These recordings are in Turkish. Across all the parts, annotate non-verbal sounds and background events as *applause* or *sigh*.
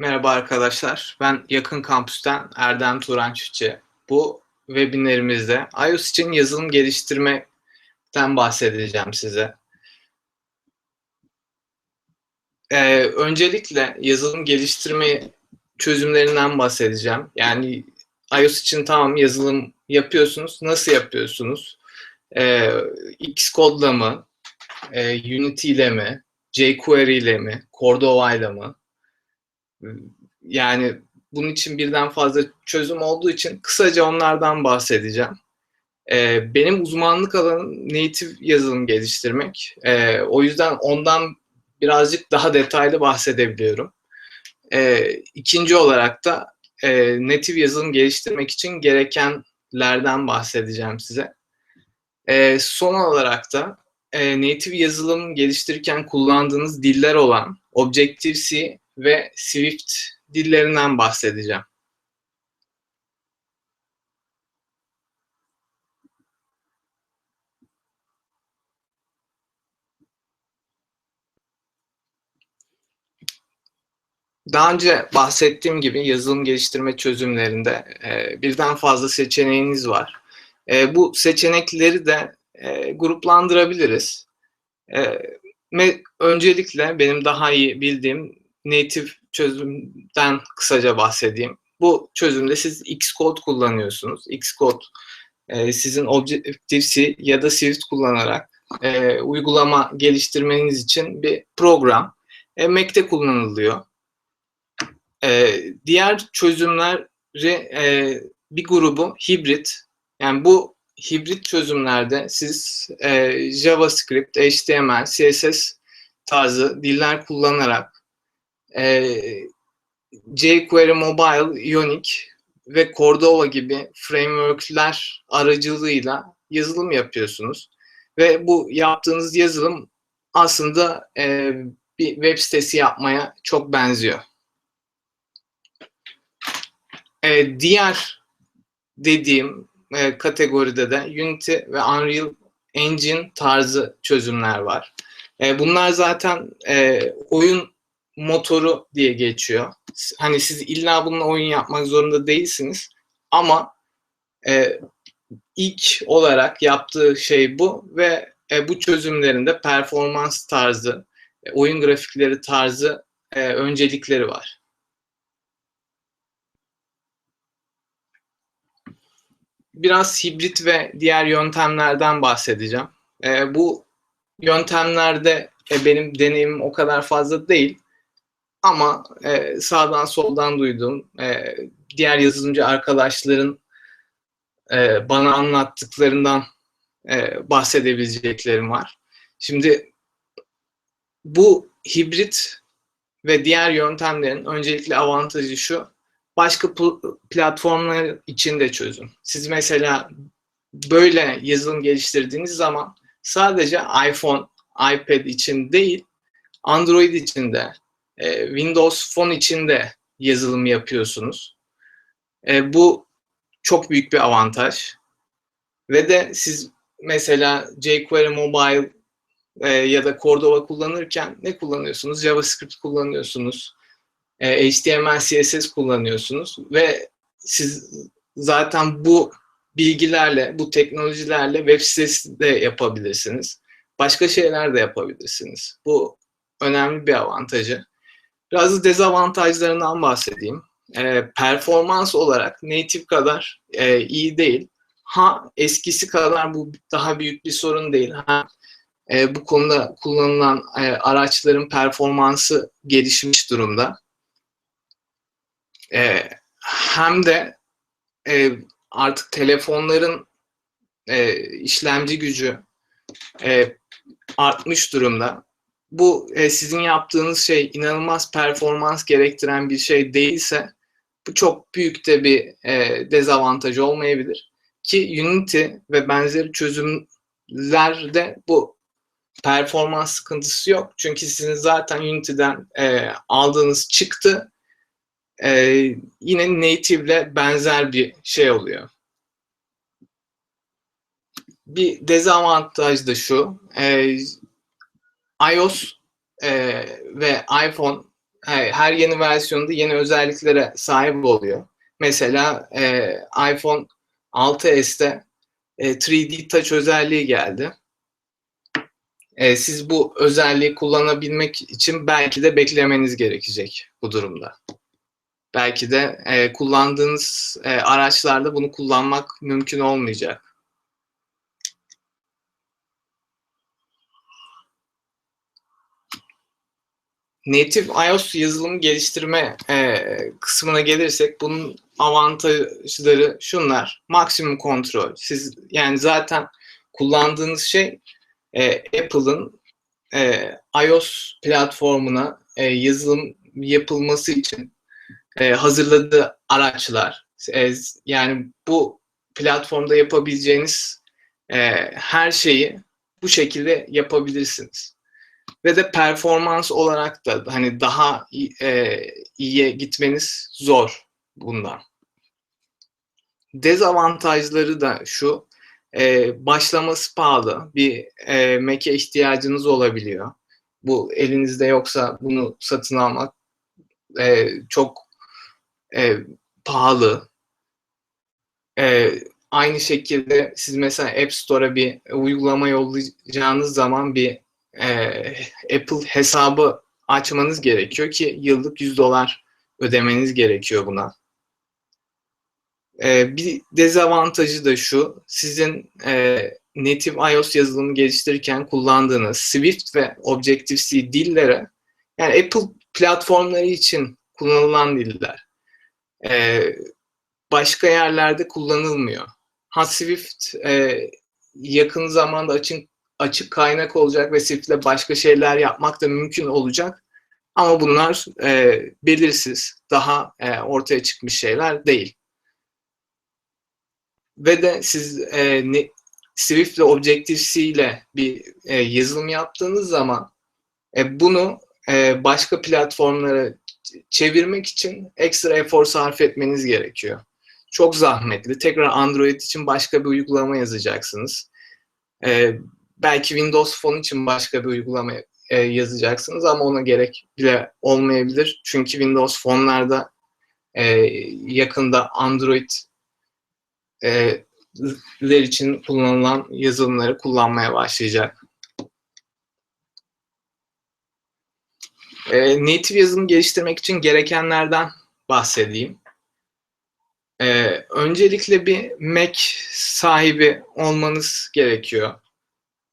Merhaba arkadaşlar. Ben Yakın Kampüs'ten Erdem Turan Çiftçi. Bu webinlerimizde iOS için yazılım geliştirmekten bahsedeceğim size. Ee, öncelikle yazılım geliştirme çözümlerinden bahsedeceğim. Yani iOS için tamam yazılım yapıyorsunuz. Nasıl yapıyorsunuz? Ee, Xcode'la mı? Ee, Unity ile mi? jQuery ile mi? Cordova ile mi? Yani bunun için birden fazla çözüm olduğu için kısaca onlardan bahsedeceğim. Ee, benim uzmanlık alanım native yazılım geliştirmek. Ee, o yüzden ondan birazcık daha detaylı bahsedebiliyorum. Ee, ikinci olarak da e, native yazılım geliştirmek için gerekenlerden bahsedeceğim size. Ee, son olarak da e, native yazılım geliştirirken kullandığınız diller olan Objective-C ve Swift dillerinden bahsedeceğim. Daha önce bahsettiğim gibi yazılım geliştirme çözümlerinde e, birden fazla seçeneğiniz var. E, bu seçenekleri de e, gruplandırabiliriz. E, öncelikle benim daha iyi bildiğim native çözümden kısaca bahsedeyim. Bu çözümde siz Xcode kullanıyorsunuz. Xcode e, sizin Objective-C ya da Swift kullanarak e, uygulama geliştirmeniz için bir program. E, Mac'te kullanılıyor. E, diğer çözümleri bir grubu hibrit. Yani bu hibrit çözümlerde siz JavaScript, HTML, CSS tarzı diller kullanarak e, jQuery Mobile, Ionic ve Cordova gibi frameworkler aracılığıyla yazılım yapıyorsunuz. Ve bu yaptığınız yazılım aslında e, bir web sitesi yapmaya çok benziyor. E, diğer dediğim e, kategoride de Unity ve Unreal Engine tarzı çözümler var. E, bunlar zaten e, oyun motoru diye geçiyor. Hani siz illa bununla oyun yapmak zorunda değilsiniz ama e, ilk olarak yaptığı şey bu ve e, bu çözümlerinde performans tarzı, e, oyun grafikleri tarzı e, öncelikleri var. Biraz hibrit ve diğer yöntemlerden bahsedeceğim. E, bu yöntemlerde e, benim deneyimim o kadar fazla değil ama e, sağdan soldan duyduğum e, diğer yazılımcı arkadaşların e, bana anlattıklarından e, bahsedebileceklerim var. Şimdi bu hibrit ve diğer yöntemlerin öncelikle avantajı şu, başka platformlar için de çözüm. Siz mesela böyle yazılım geliştirdiğiniz zaman sadece iPhone, iPad için değil, Android için de e, Windows Phone için de yazılım yapıyorsunuz. E, bu çok büyük bir avantaj. Ve de siz mesela jQuery Mobile e, ya da Cordova kullanırken ne kullanıyorsunuz? JavaScript kullanıyorsunuz. E, HTML, CSS kullanıyorsunuz ve siz zaten bu bilgilerle, bu teknolojilerle web sitesi de yapabilirsiniz. Başka şeyler de yapabilirsiniz. Bu önemli bir avantajı. Biraz da dezavantajlarından bahsedeyim. E, performans olarak native kadar e, iyi değil. Ha eskisi kadar bu daha büyük bir sorun değil. Ha e, bu konuda kullanılan e, araçların performansı gelişmiş durumda. E, hem de e, artık telefonların e, işlemci gücü e, artmış durumda bu e, sizin yaptığınız şey inanılmaz performans gerektiren bir şey değilse bu çok büyük de bir e, dezavantaj olmayabilir. Ki Unity ve benzeri çözümlerde bu performans sıkıntısı yok. Çünkü sizin zaten Unity'den e, aldığınız çıktı e, yine native ile benzer bir şey oluyor. Bir dezavantaj da şu. E, iOS e, ve iPhone her yeni versiyonda yeni özelliklere sahip oluyor. Mesela e, iPhone 6s'te e, 3D Touch özelliği geldi. E, siz bu özelliği kullanabilmek için belki de beklemeniz gerekecek bu durumda. Belki de e, kullandığınız e, araçlarda bunu kullanmak mümkün olmayacak. Native iOS yazılım geliştirme e, kısmına gelirsek bunun avantajları şunlar. Maksimum kontrol. Siz yani zaten kullandığınız şey e, Apple'ın e, iOS platformuna e, yazılım yapılması için e, hazırladığı araçlar. E, yani bu platformda yapabileceğiniz e, her şeyi bu şekilde yapabilirsiniz ve de performans olarak da hani daha e, iyiye gitmeniz zor bundan. Dezavantajları da şu, e, başlaması pahalı. Bir e, Mac'e ihtiyacınız olabiliyor. Bu elinizde yoksa bunu satın almak e, çok e, pahalı. E, aynı şekilde siz mesela App Store'a bir uygulama yollayacağınız zaman bir e, Apple hesabı açmanız gerekiyor ki yıllık 100 dolar ödemeniz gerekiyor buna. E, bir dezavantajı da şu, sizin e, native iOS yazılımı geliştirirken kullandığınız Swift ve Objective-C dillere, yani Apple platformları için kullanılan diller. E, başka yerlerde kullanılmıyor. Ha Swift e, yakın zamanda açın açık kaynak olacak ve Swift'le başka şeyler yapmak da mümkün olacak. Ama bunlar e, belirsiz, daha e, ortaya çıkmış şeyler değil. Ve de siz e, ne, Swift ile Objective-C ile bir e, yazılım yaptığınız zaman e, bunu e, başka platformlara çevirmek için ekstra efor sarf etmeniz gerekiyor. Çok zahmetli. Tekrar Android için başka bir uygulama yazacaksınız. E, belki Windows Phone için başka bir uygulama e, yazacaksınız ama ona gerek bile olmayabilir. Çünkü Windows Phone'larda e, yakında Android e, ler için kullanılan yazılımları kullanmaya başlayacak. E, native yazılım geliştirmek için gerekenlerden bahsedeyim. E, öncelikle bir Mac sahibi olmanız gerekiyor.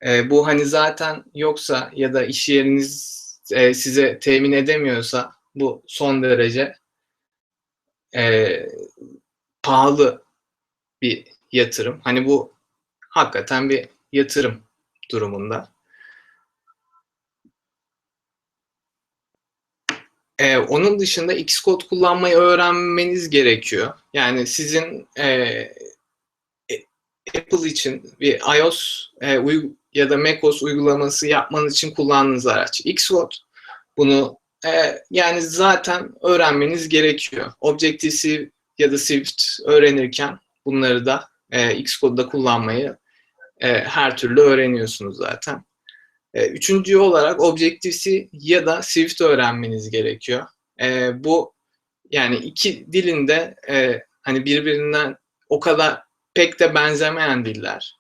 E, bu hani zaten yoksa ya da iş yeriniz e, size temin edemiyorsa bu son derece e, pahalı bir yatırım. Hani bu hakikaten bir yatırım durumunda. Ee, onun dışında Xcode kullanmayı öğrenmeniz gerekiyor. Yani sizin e, Apple için bir iOS e, ya da macOS uygulaması yapmanız için kullandığınız araç Xcode. Bunu e, yani zaten öğrenmeniz gerekiyor. Objective-C ya da Swift öğrenirken bunları da e, Xcode'da kullanmayı e, her türlü öğreniyorsunuz zaten. E, üçüncü olarak Objective-C ya da Swift öğrenmeniz gerekiyor. E, bu yani iki dilinde e, hani birbirinden o kadar pek de benzemeyen diller.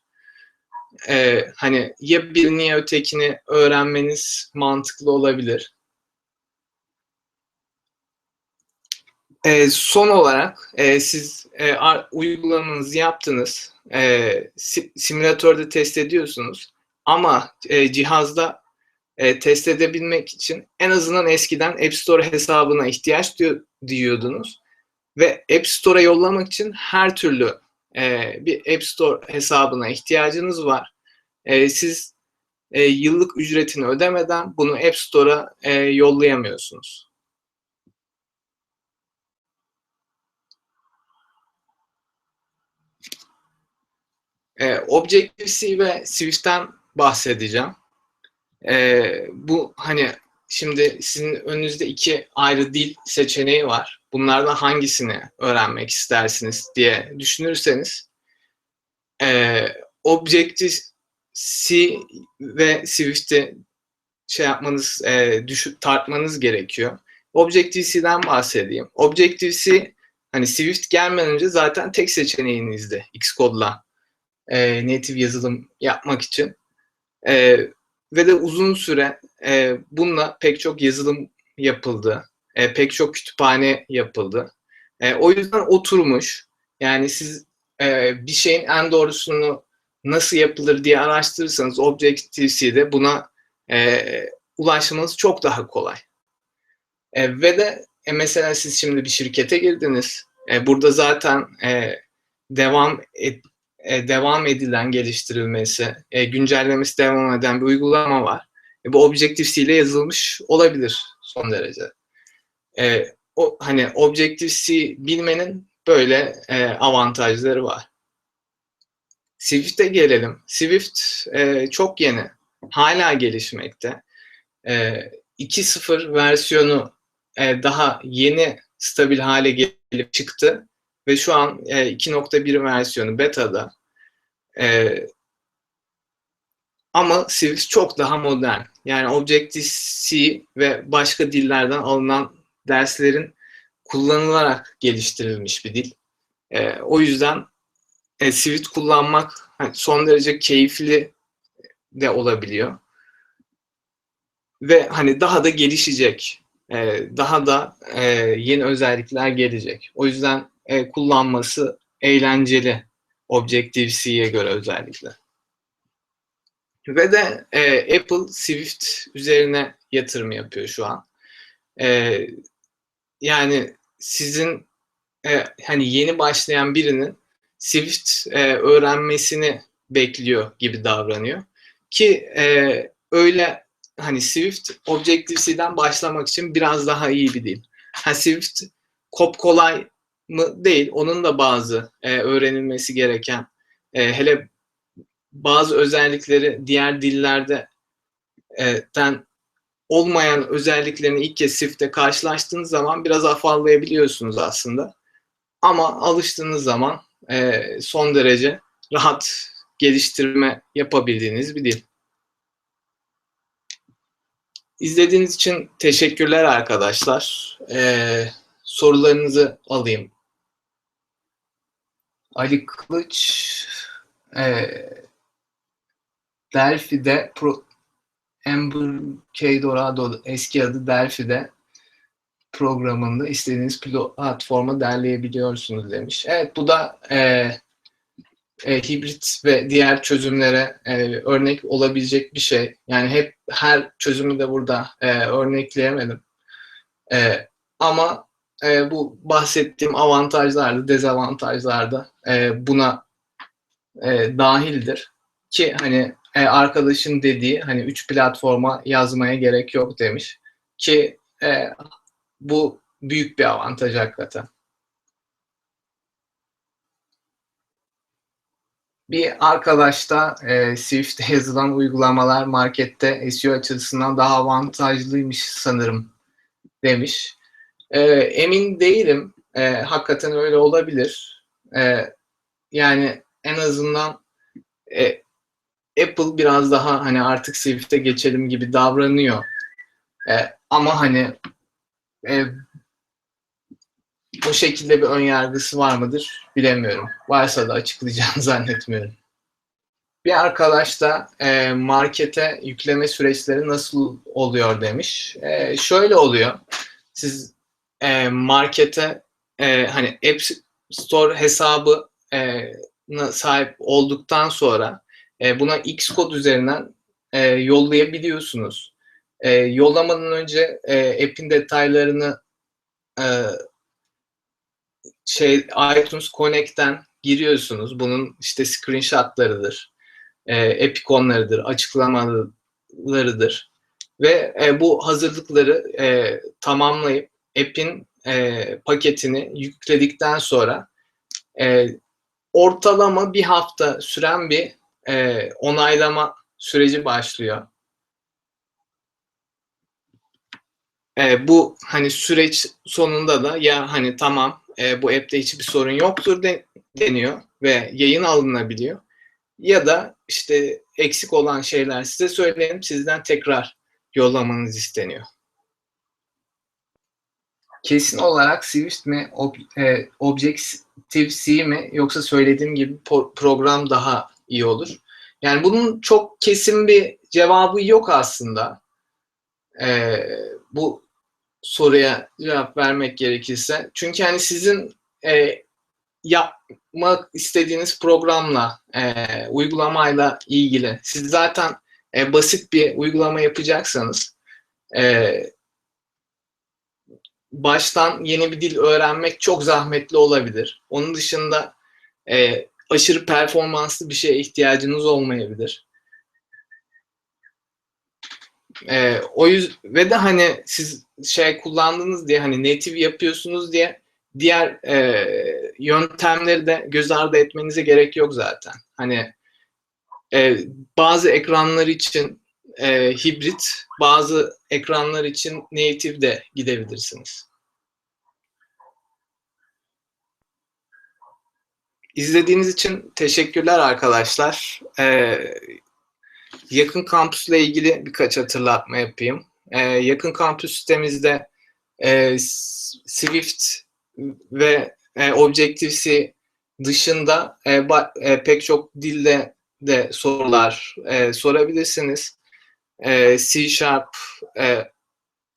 Ee, hani ya birini ya ötekini öğrenmeniz mantıklı olabilir. Ee, son olarak e, siz e, uygulamanızı yaptınız, e, simülatörde test ediyorsunuz. Ama e, cihazda e, test edebilmek için en azından eskiden App Store hesabına ihtiyaç diyordunuz. Ve App Store'a yollamak için her türlü e, bir App Store hesabına ihtiyacınız var. E, siz e, yıllık ücretini ödemeden bunu App Store'a e, yollayamıyorsunuz. E, Objective-C ve Swift'ten bahsedeceğim. E, bu hani şimdi sizin önünüzde iki ayrı dil seçeneği var bunlardan hangisini öğrenmek istersiniz diye düşünürseniz e, Objective-C ve Swift'i şey yapmanız, e, düşük tartmanız gerekiyor. Objective-C'den bahsedeyim. Objective-C hani Swift gelmeden önce zaten tek seçeneğinizdi Xcode'la e, native yazılım yapmak için. E, ve de uzun süre e, bununla pek çok yazılım yapıldı. E, pek çok kütüphane yapıldı. E, o yüzden oturmuş. Yani siz e, bir şeyin en doğrusunu nasıl yapılır diye araştırırsanız Objective-C'de buna e, ulaşmanız çok daha kolay. E, ve de e, mesela siz şimdi bir şirkete girdiniz. E, burada zaten e, devam et, e, devam edilen geliştirilmesi, e, güncellemesi devam eden bir uygulama var. E, bu Objective-C ile yazılmış olabilir son derece. E, o hani Objective-C bilmenin böyle e, avantajları var. Swift'e gelelim. Swift e, çok yeni. Hala gelişmekte. E, 2.0 versiyonu e, daha yeni stabil hale gelip çıktı ve şu an e, 2.1 versiyonu beta'da. E, ama Swift çok daha modern. Yani Objective-C ve başka dillerden alınan derslerin kullanılarak geliştirilmiş bir dil. E, o yüzden e, Swift kullanmak hani son derece keyifli de olabiliyor. Ve hani daha da gelişecek. E, daha da e, yeni özellikler gelecek. O yüzden e, kullanması eğlenceli Objective-C'ye göre özellikle. Ve de e, Apple Swift üzerine yatırım yapıyor şu an. E, yani sizin e, hani yeni başlayan birinin Swift e, öğrenmesini bekliyor gibi davranıyor. Ki e, öyle hani Swift Objective-C'den başlamak için biraz daha iyi bir dil. Ha, Swift kop kolay mı değil. Onun da bazı e, öğrenilmesi gereken e, hele bazı özellikleri diğer dillerde e, den olmayan özelliklerini ilk kez Swift'te karşılaştığınız zaman biraz afallayabiliyorsunuz aslında. Ama alıştığınız zaman e, son derece rahat geliştirme yapabildiğiniz bir dil. İzlediğiniz için teşekkürler arkadaşlar. Ee, sorularınızı alayım. Ali Kılıç e, Delphi'de Pro, Ember K. Dorado eski adı Delphi'de programında istediğiniz platforma derleyebiliyorsunuz demiş. Evet bu da e, e, hibrit ve diğer çözümlere e, örnek olabilecek bir şey. Yani hep her çözümü de burada e, örnekleyemedim. E, ama e, bu bahsettiğim avantajlar da dezavantajlar da e, buna e, dahildir. Ki hani e, arkadaşın dediği hani üç platforma yazmaya gerek yok demiş. Ki e, bu büyük bir avantaj hakikaten. Bir arkadaş da e, Swift'te *laughs* yazılan uygulamalar markette SEO açısından daha avantajlıymış sanırım demiş. E, emin değilim. E, hakikaten öyle olabilir. E, yani en azından e, Apple biraz daha hani artık Swift'e geçelim gibi davranıyor. E, ama hani e, o şekilde bir ön yargısı var mıdır bilemiyorum. Varsa da açıklayacağını *laughs* zannetmiyorum. Bir arkadaş da e, markete yükleme süreçleri nasıl oluyor demiş. E, şöyle oluyor. Siz e, markete e, hani App Store hesabı e, sahip olduktan sonra e, buna Xcode üzerinden e, yollayabiliyorsunuz. E, yollamadan önce e, app'in detaylarını e, şey iTunes Connect'ten giriyorsunuz. Bunun işte screenshotlarıdır, e, epikonlarıdır, açıklamalarıdır. Ve e, bu hazırlıkları e, tamamlayıp app'in e, paketini yükledikten sonra e, ortalama bir hafta süren bir e, onaylama süreci başlıyor. E, bu hani süreç sonunda da ya hani tamam e, bu app'te hiçbir sorun yoktur de, deniyor ve yayın alınabiliyor. Ya da işte eksik olan şeyler size söyleyelim sizden tekrar yollamanız isteniyor. Kesin olarak Swift mi, ob- e, Objective-C mi yoksa söylediğim gibi program daha iyi olur? Yani bunun çok kesin bir cevabı yok aslında. E, bu soruya cevap vermek gerekirse. Çünkü hani sizin e, yapmak istediğiniz programla, e, uygulamayla ilgili. Siz zaten e, basit bir uygulama yapacaksanız e, baştan yeni bir dil öğrenmek çok zahmetli olabilir. Onun dışında e, aşırı performanslı bir şeye ihtiyacınız olmayabilir. E, o yüz ve de hani siz şey kullandınız diye hani native yapıyorsunuz diye diğer e, yöntemleri de göz ardı etmenize gerek yok zaten. Hani e, bazı ekranlar için e, hibrit, bazı ekranlar için native de gidebilirsiniz. İzlediğiniz için teşekkürler arkadaşlar. Ee, yakın kampüsle ilgili birkaç hatırlatma yapayım. Ee, yakın kampüs sitemizde e, Swift ve e, Objective-C dışında e, e, pek çok dilde de sorular e, sorabilirsiniz. E, C Sharp, e,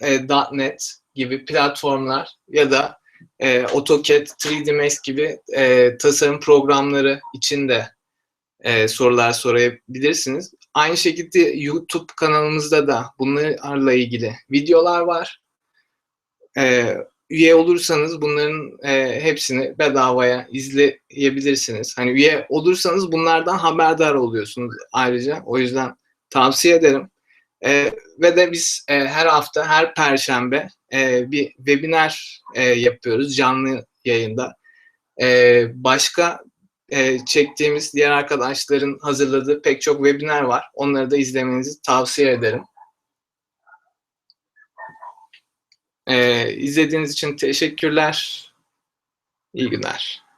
e, .NET gibi platformlar ya da e, AutoCAD, 3D Max gibi e, tasarım programları için de e, sorular sorabilirsiniz. Aynı şekilde YouTube kanalımızda da bunlarla ilgili videolar var. E, üye olursanız bunların e, hepsini bedavaya izleyebilirsiniz. Hani üye olursanız bunlardan haberdar oluyorsunuz ayrıca. O yüzden tavsiye ederim. E, ve de biz e, her hafta, her perşembe e, bir webinar e, yapıyoruz canlı yayında. E, başka e, çektiğimiz diğer arkadaşların hazırladığı pek çok webinar var. Onları da izlemenizi tavsiye ederim. E, izlediğiniz için teşekkürler. İyi günler.